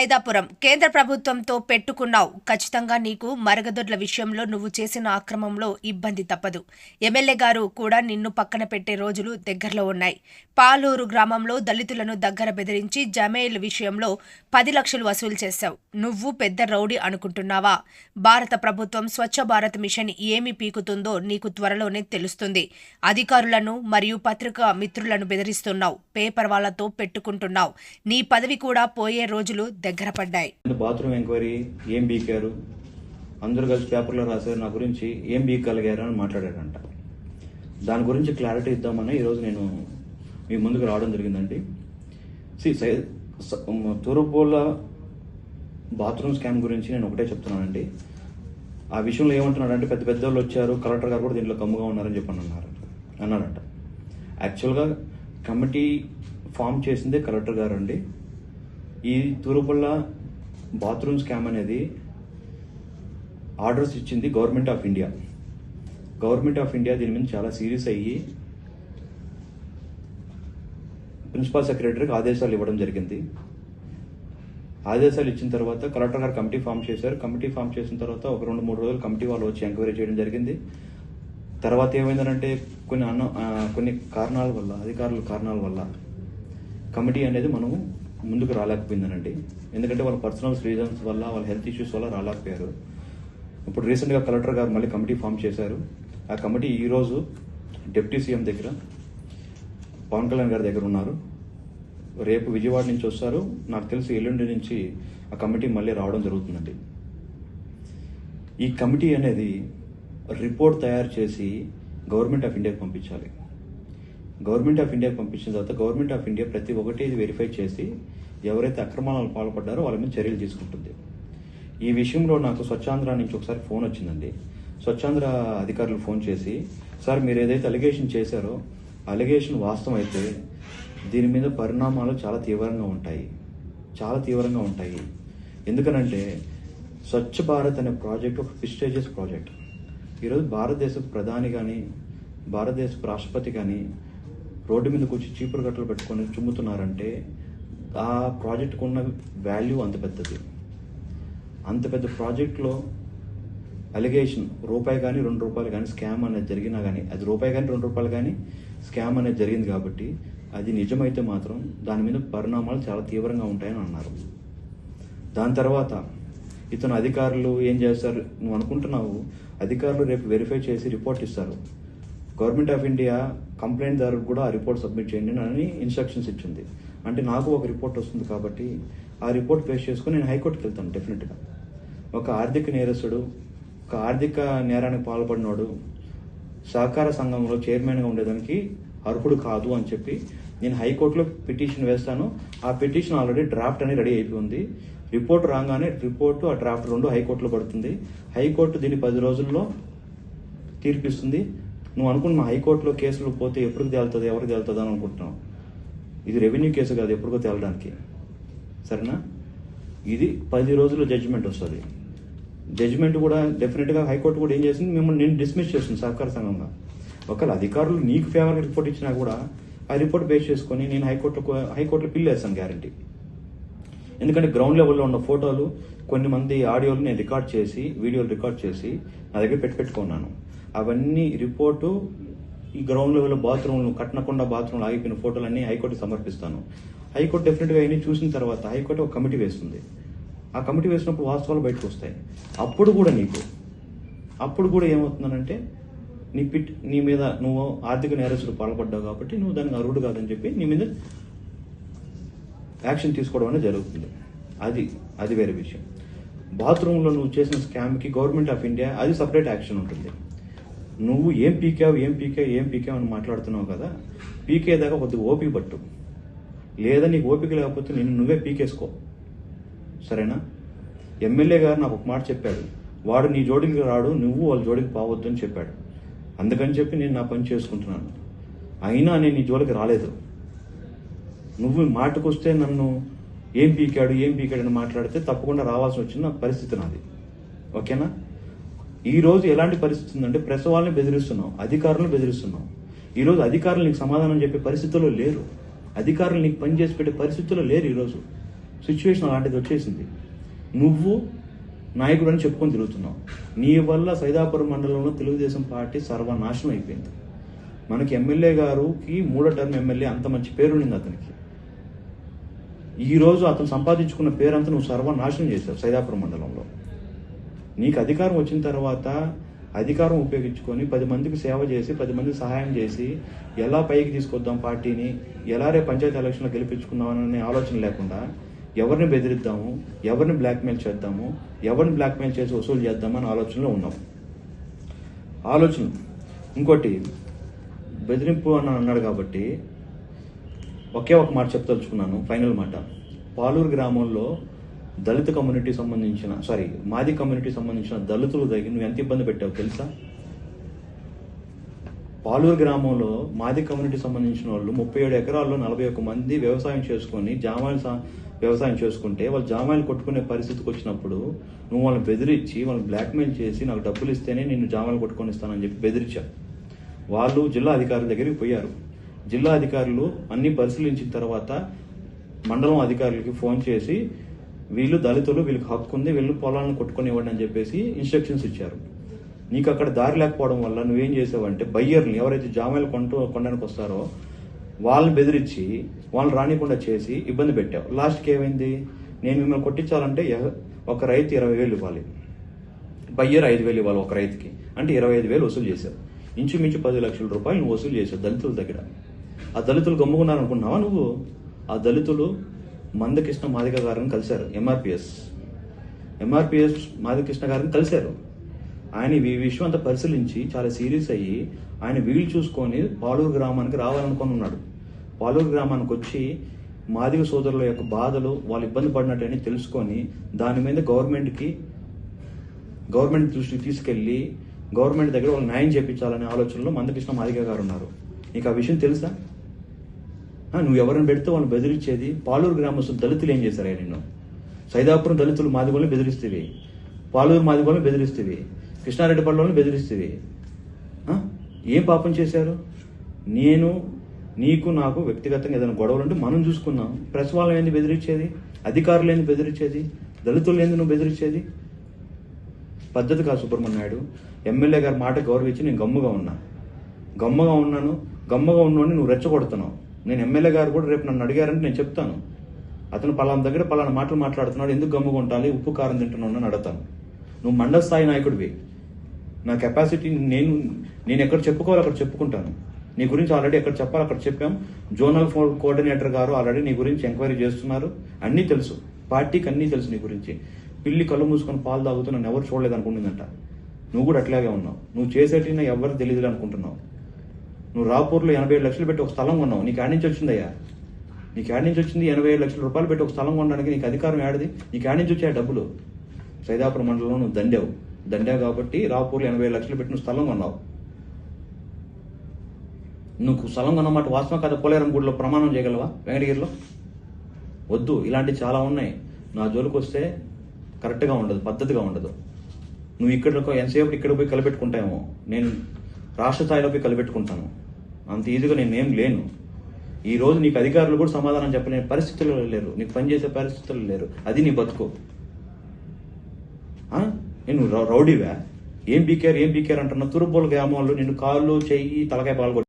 సైదాపురం. కేంద్ర ప్రభుత్వంతో పెట్టుకున్నావు. ఖచ్చితంగా నీకు మరగదొడ్ల విషయంలో నువ్వు చేసిన అక్రమంలో ఇబ్బంది తప్పదు. ఎమ్మెల్యే గారు కూడా నిన్ను పక్కన పెట్టే రోజులు దగ్గరలో ఉన్నాయి. పాలూరు గ్రామంలో దళితులను దగ్గర బెదిరించి జమేల్ విషయంలో పది లక్షలు వసూలు చేశావు. నువ్వు పెద్ద రౌడీ అనుకుంటున్నావా? భారత ప్రభుత్వం స్వచ్ఛ భారత్ మిషన్ ఏమి పీకుతుందో నీకు త్వరలోనే తెలుస్తుంది. అధికారులను మరియు పత్రికా మిత్రులను బెదిరిస్తున్నావు. పేపర్ వాళ్ళతో పెట్టుకుంటున్నావు. నీ పదవి కూడా పోయే రోజులు దగ్గర పడ్డాయి. బాత్రూమ్ ఎంక్వైరీ ఏం బీకారు? అందరూ కలిసి పేపర్లో రాశారు నా గురించి ఏం బీకగలిగారు అని మాట్లాడారంట. దాని గురించి క్లారిటీ ఇద్దామని ఈరోజు నేను మీ ముందుకు రావడం జరిగిందండి. సి సై స- తూర్పుల బాత్రూమ్ స్కామ్ గురించి నేను ఒకటే చెప్తున్నానండి. ఆ విషయంలో ఏమంటున్నాడంటే పెద్ద పెద్ద వాళ్ళు వచ్చారు కలెక్టర్ గారు కూడా దీంట్లో కమ్ముగా ఉన్నారని చెప్పని అన్నారు. అన్నారంట. యాక్చువల్గా కమిటీ ఫామ్ చేసిందే కలెక్టర్ గారు అండి ఈ తూరుపల్ల బాత్రూమ్ స్కామ్ అనేది ఆర్డర్స్ ఇచ్చింది government of India. Government of India దీని మీద చాలా సీరియస్ అయ్యి ప్రిన్సిపాల్ సెక్రటరీకి ఆదేశాలు ఇవ్వడం జరిగింది. ఆదేశాలు ఇచ్చిన తర్వాత కలెక్టర్ గారు కమిటీ ఫామ్ చేశారు. కమిటీ ఫామ్ చేసిన తర్వాత ఒక రెండు మూడు రోజులు కమిటీ వాళ్ళు వచ్చి ఎంక్వైరీ చేయడం జరిగింది. తర్వాత ఏమైందంటే కొన్ని అన్న కొన్ని కారణాల వల్ల అధికారుల కారణాల వల్ల కమిటీ అనేది మనము ముందుకు రాలేకపోయిందనండి. ఎందుకంటే వాళ్ళ పర్సనల్ రీజన్స్ వల్ల వాళ్ళ హెల్త్ ఇష్యూస్ వల్ల రాలేకపోయారు. ఇప్పుడు రీసెంట్గా కలెక్టర్ గారు మళ్ళీ కమిటీ ఫామ్ చేశారు. ఆ కమిటీ ఈరోజు డిప్యూటీ సీఎం దగ్గర పవన్ కళ్యాణ్ గారి దగ్గర ఉన్నారు. రేపు విజయవాడ నుంచి వస్తారు. నాకు తెలిసి ఎల్లుండి నుంచి ఆ కమిటీ మళ్ళీ రావడం జరుగుతుందండి. ఈ కమిటీ అనేది రిపోర్ట్ తయారు చేసి గవర్నమెంట్ ఆఫ్ ఇండియాకి పంపించాలి. గవర్నమెంట్ ఆఫ్ ఇండియా పంపించిన తర్వాత గవర్నమెంట్ ఆఫ్ ఇండియా ప్రతి ఒక్కటి ఇది వెరిఫై చేసి ఎవరైతే అక్రమాలకు పాల్పడ్డారో వాళ్ళ మీద చర్యలు తీసుకుంటుంది. ఈ విషయంలో నాకు స్వచ్ఛాంధ్ర నుంచి ఒకసారి ఫోన్ వచ్చిందండి. స్వచ్ఛాంధ్ర అధికారులు ఫోన్ చేసి సార్ మీరు ఏదైతే అలిగేషన్ చేశారో అలిగేషన్ వాస్తవం అయితే దీని మీద పరిణామాలు చాలా తీవ్రంగా ఉంటాయి. చాలా తీవ్రంగా ఉంటాయి. ఎందుకనంటే స్వచ్ఛ భారత్ అనే ప్రాజెక్ట్ ఒక ప్రిస్టేజియస్ ప్రాజెక్ట్. ఈరోజు భారతదేశ ప్రధాని కానీ భారతదేశ రాష్ట్రపతి కానీ రోడ్డు మీద వచ్చి చీపురు కట్టలు పెట్టుకొని చుమ్ముతున్నారంటే ఆ ప్రాజెక్ట్కు ఉన్న వాల్యూ అంత పెద్దది. అంత పెద్ద ప్రాజెక్ట్లో అలిగేషన్ రూపాయి కానీ రెండు రూపాయలు కానీ స్కామ్ అనేది జరిగినా కానీ అది రూపాయి కానీ రెండు రూపాయలు కానీ స్కామ్ అనేది జరిగింది కాబట్టి అది నిజమైతే మాత్రం దాని మీద పరిణామాలు చాలా తీవ్రంగా ఉంటాయని అన్నారు. దాని తర్వాత ఇతను అధికారులు ఏం చేస్తారు? నువ్వు అనుకుంటున్నావు అధికారులు రేపు వెరిఫై చేసి రిపోర్ట్ ఇస్తారు. గవర్నమెంట్ ఆఫ్ ఇండియా కంప్లైంట్ దారుడు కూడా ఆ రిపోర్ట్ సబ్మిట్ చేయండి అని ఇన్స్ట్రక్షన్స్ ఇచ్చింది. అంటే నాకు ఒక రిపోర్ట్ వస్తుంది కాబట్టి ఆ రిపోర్ట్ బేస్ చేసుకుని నేను హైకోర్టుకి వెళ్తాను డెఫినెట్గా ఒక ఆర్థిక నేరస్తుడు ఒక ఆర్థిక నేరానికి పాల్పడినోడు సహకార సంఘంలో చైర్మన్గా ఉండేదానికి అర్హుడు కాదు అని చెప్పి నేను హైకోర్టులో పిటిషన్ వేస్తాను. ఆ పిటిషన్ ఆల్రెడీ డ్రాఫ్ట్ అనేది రెడీ అయిపోయింది రిపోర్ట్ రాగానే రిపోర్టు ఆ డ్రాఫ్ట్ రెండు హైకోర్టులో పడుతుంది. హైకోర్టు దీన్ని పది రోజుల్లో తీర్పిస్తుంది. నువ్వు అనుకున్న హైకోర్టులో కేసులు పోతే ఎప్పుడు తేలుతుంది ఎవరికి తేలుతుంది అని అనుకుంటున్నావు? ఇది రెవెన్యూ కేసు కాదు ఎప్పుడుకో తేలడానికి. సరేనా? ఇది పది రోజుల్లో జడ్జిమెంట్ వస్తుంది. జడ్జిమెంట్ కూడా డెఫినెట్గా హైకోర్టు కూడా ఏం చేసింది? మిమ్మల్ని నేను డిస్మిస్ చేస్తుంది సహకార సంఘంగా. ఒకవేళ అధికారులు నీకు ఫేవర్గా రిపోర్ట్ ఇచ్చినా కూడా ఆ రిపోర్ట్ బేస్ చేసుకొని నేను హైకోర్టులో హైకోర్టులో పిల్లు వేస్తాను గ్యారంటీ ఎందుకంటే గ్రౌండ్ లెవెల్లో ఉన్న ఫోటోలు కొన్ని మంది ఆడియోలు నేను రికార్డ్ చేసి వీడియోలు రికార్డ్ చేసి నా దగ్గర పెట్టి పెట్టుకున్నాను అవన్నీ రిపోర్టు ఈ గ్రౌండ్ లెవెల్ బాత్రూమ్లు కట్టనకుండా బాత్రూమ్లు ఆగిపోయిన ఫోటోలన్నీ హైకోర్టు సమర్పిస్తాను. హైకోర్టు డెఫినెట్గా అవన్నీ చూసిన తర్వాత హైకోర్టు ఒక కమిటీ వేస్తుంది. ఆ కమిటీ వేసినప్పుడు వాస్తవాలు బయటకు వస్తాయి. అప్పుడు కూడా నీకు అప్పుడు కూడా ఏమవుతుందనంటే నీ పిట్ నీ మీద నువ్వు ఆర్థిక నేరస్తులు పాల్పడ్డావు కాబట్టి నువ్వు దానికి అర్హుడు కాదని చెప్పి నీ మీద యాక్షన్ తీసుకోవడం అనేది జరుగుతుంది. అది అది వేరే విషయం. బాత్రూంలో నువ్వు చేసిన స్కామ్కి గవర్నమెంట్ ఆఫ్ ఇండియా అది సపరేట్ యాక్షన్ ఉంటుంది. నువ్వు ఏం పీకావు ఏం పీకావు ఏం పీకావు అని మాట్లాడుతున్నావు కదా పీకేదాకా కొద్దిగా ఓపిక పట్టు. లేదా నీకు ఓపిక లేకపోతే నేను నువ్వే పీకేసుకో. సరేనా? ఎమ్మెల్యే గారు నాకు ఒక మాట చెప్పాడు. వాడు నీ జోడికి రాడు నువ్వు వాళ్ళ జోడికి పోవద్దు అని చెప్పాడు. అందుకని చెప్పి నేను నా పని చేసుకుంటున్నాను. అయినా నేను నీ జోలికి రాలేదు. నువ్వు మాటకొస్తే నన్ను ఏం పీకాడు ఏం పీకాడు అని మాట్లాడితే తప్పకుండా రావాల్సి వచ్చిన పరిస్థితి నాది. ఓకేనా? ఈరోజు ఎలాంటి పరిస్థితి ఉందంటే ప్రెస్ వాళ్ళని బెదిరిస్తున్నావు అధికారులను బెదిరిస్తున్నాం ఈరోజు అధికారులు నీకు సమాధానం చెప్పే పరిస్థితుల్లో లేరు. అధికారులు నీకు పని చేసి పెట్టే పరిస్థితుల్లో లేరు ఈరోజు సిచ్యువేషన్ అలాంటిది వచ్చేసింది. నువ్వు నాయకుడు అని చెప్పుకొని తిరుగుతున్నావు. నీ వల్ల సైదాపురం మండలంలో తెలుగుదేశం పార్టీ సర్వనాశనం అయిపోయింది. మనకి ఎమ్మెల్యే గారుకి మూడో టర్మ్ ఎమ్మెల్యే అంత మంచి పేరు ఉండింది అతనికి. ఈ రోజు అతను సంపాదించుకున్న పేరంతా నువ్వు సర్వనాశనం చేశావు సైదాపురం మండలంలో. నీకు అధికారం వచ్చిన తర్వాత అధికారం ఉపయోగించుకొని పది మందికి సేవ చేసి పది మందికి సహాయం చేసి ఎలా పైకి తీసుకొద్దాం పార్టీని ఎలా రేపు పంచాయతీ ఎలక్షన్లో గెలిపించుకుందామనే ఆలోచన లేకుండా ఎవరిని బెదిరిద్దాము ఎవరిని బ్లాక్మెయిల్ చేద్దాము ఎవరిని బ్లాక్మెయిల్ చేసి వసూలు చేద్దామని ఆలోచనలో ఉన్నాం. ఆలోచన. ఇంకోటి బెదిరింపు అని అన్నాడు కాబట్టి ఒకే ఒక మాట చెప్తలుచుకున్నాను ఫైనల్ మాట. పాలూరు గ్రామంలో దళిత కమ్యూనిటీ సంబంధించిన సారీ మాది కమ్యూనిటీ సంబంధించిన దళితులు దగ్గర నువ్వు ఎంత ఇబ్బంది పెట్టావు తెలుసా? పాలూరు గ్రామంలో మాది కమ్యూనిటీ సంబంధించిన వాళ్ళు ముప్పై ఏడు ఎకరాల్లో నలభై ఒక్క మంది వ్యవసాయం చేసుకొని జామాయిలు వ్యవసాయం చేసుకుంటే వాళ్ళు జామాయిలు కొట్టుకునే పరిస్థితికి వచ్చినప్పుడు నువ్వు వాళ్ళని బెదిరించి వాళ్ళని బ్లాక్మెయిల్ చేసి నాకు డబ్బులు ఇస్తేనే నిన్ను జామాయిలు కొట్టుకొని ఇస్తానని చెప్పి బెదిరించావు వాళ్ళు జిల్లా అధికారుల దగ్గరికి పోయారు. జిల్లా అధికారులు అన్ని పరిశీలించిన తర్వాత మండలం అధికారులకి ఫోన్ చేసి వీళ్ళు దళితులు వీళ్ళకి హక్కు ఉంది వీళ్ళు పొలాలను కొట్టుకొని ఇవ్వండి అని చెప్పేసి ఇన్స్ట్రక్షన్స్ ఇచ్చారు. నీకు అక్కడ దారి లేకపోవడం వల్ల నువ్వేం చేసావంటే బయ్యర్ని ఎవరైతే జామాయిలు కొంటూ కొనడానికి వస్తారో వాళ్ళని బెదిరించి వాళ్ళని రానికుండా చేసి ఇబ్బంది పెట్టావు. లాస్ట్కి ఏమైంది? నేను మిమ్మల్ని కొట్టించాలంటే ఒక రైతు ఇరవై వేలు ఇవ్వాలి. బయ్యర్ ఐదు వేలు ఇవ్వాలి ఒక రైతుకి. అంటే ఇరవై ఐదు వేలు వసూలు చేశారు. ఇంచుమించు పది లక్షల రూపాయలు నువ్వు వసూలు చేశావు దళితుల దగ్గర. ఆ దళితులు గమ్ముకున్నారనుకున్నావా నువ్వు? ఆ దళితులు మందకృష్ణ మాదిక గారిని కలిశారు ఎంఆర్పిఎస్ ఎంఆర్పిఎస్ మాదికృష్ణ గారిని కలిశారు. ఆయన ఈ విషయం అంతా పరిశీలించి చాలా సీరియస్ అయ్యి ఆయన వీలు చూసుకొని పాలూరు గ్రామానికి రావాలనుకొని ఉన్నాడు. పాలూరు గ్రామానికి వచ్చి మాదిగ సోదరుల యొక్క బాధలు వాళ్ళు ఇబ్బంది పడినట్టని తెలుసుకొని దాని మీద గవర్నమెంట్కి గవర్నమెంట్ దృష్టికి తీసుకెళ్ళి గవర్నమెంట్ దగ్గర వాళ్ళు న్యాయం చేయించాలనే ఆలోచనలో మందకృష్ణ మాదిగ గారు ఉన్నారు. నీకు ఆ విషయం తెలుసా? నువ్వు ఎవరిని పెడితే వాళ్ళు బెదిరించేది? పాలూరు గ్రామస్తులు దళితులు ఏం చేశారా నిన్ను? సైదాపురం దళితులు మాదిగోళ్ళని బెదిరిస్తేవి. పాలూరు మాదిగోళ్ళని బెదిరిస్తేవి. కృష్ణారెడ్డి పల్లెలను బెదిరిస్తేవి. ఏం పాపం చేశారు? నేను నీకు నాకు వ్యక్తిగతంగా ఏదైనా గొడవలు ఉంటే మనం చూసుకుందాం. ప్రెస్ వాళ్ళని ఏంది బెదిరించేది? అధికారులు ఏంది బెదిరించేది? దళితులు ఏంది నువ్వు బెదిరించేది? పద్ధతి కాదు సుబ్రహ్మణ్య నాయుడు. ఎమ్మెల్యే గారి మాట గౌరవించి నేను గమ్ముగా ఉన్నా. గమ్ముగా ఉన్నాను. గమ్ముగా ఉన్నోడిని నువ్వు రెచ్చగొడుతున్నావు. నేను ఎమ్మెల్యే గారు కూడా రేపు నన్ను అడిగారంటే నేను చెప్తాను. అతను పలానా దగ్గర పలానా మాటలు మాట్లాడుతున్నాడు ఎందుకు గమ్ముగా ఉండాలి ఉప్పు కారం తింటున్నాను అని అడతాను నువ్వు మండల స్థాయి నాయకుడివి. నా కెపాసిటీ నేను నేను ఎక్కడ చెప్పుకోవాలి అక్కడ చెప్పుకుంటాను. నీ గురించి ఆల్రెడీ ఎక్కడ చెప్పాలి అక్కడ చెప్పాం. జోనల్ కోఆర్డినేటర్ గారు ఆల్రెడీ నీ గురించి ఎంక్వైరీ చేస్తున్నారు. అన్నీ తెలుసు. పార్టీకి అన్నీ తెలుసు నీ గురించి. పిల్లి కళ్ళు మూసుకొని పాలు తాగుతూ నన్ను ఎవరు చూడలేదు అనుకుంటుందంట నువ్వు కూడా అట్లాగే ఉన్నావు. నువ్వు చేసేటి ఎవరు తెలియదు అనుకుంటున్నావు. నువ్వు రాపూర్లో ఎనభై ఏడు లక్షలు పెట్టి ఒక స్థలం కొన్నావు. నీకు యాడ్ నుంచి వచ్చిందయ్యా? నీకు యాడ్ నుంచి వచ్చింది ఎనభై ఏడు లక్షల రూపాయలు పెట్టి ఒక స్థలం కొనడానికి నీకు అధికారం యాడది? నీకు యాడ్ నుంచి వచ్చాయి డబ్బులు? సైదాపురం మండలంలో నువ్వు దండావు. దండావు కాబట్టి రాపూర్లో ఎనభై ఏడు లక్షలు పెట్టి నువ్వు స్థలం కొన్నావు. నువ్వు స్థలం కొన్నమాట వాస్తవం కదా పోలేరం గుడిలో ప్రమాణం చేయగలవా? వెంకటగిరిలో? వద్దు ఇలాంటివి చాలా ఉన్నాయి. నా జోలికి వస్తే కరెక్ట్గా ఉండదు పద్ధతిగా ఉండదు. నువ్వు ఇక్కడ ఎంతసేపు ఇక్కడ పోయి కలిపెట్టుకుంటామో నేను రాష్ట్ర స్థాయిలో పోయి కలిపెట్టుకుంటాను. అంత ఈజీగా నేనేం లేను. ఈ రోజు నీకు అధికారులు కూడా సమాధానం చెప్పలేని పరిస్థితుల్లో లేరు. నీకు పనిచేసే పరిస్థితులు లేరు. అది నీ బతుకు. నేను రౌడీవా? ఏం బీకేర్ ఏం బీకేర్ అంటున్నా తురుబోలు గ్రామంలో నేను కాళ్ళు చెయ్యి తలకాయ పాల్గొట్టు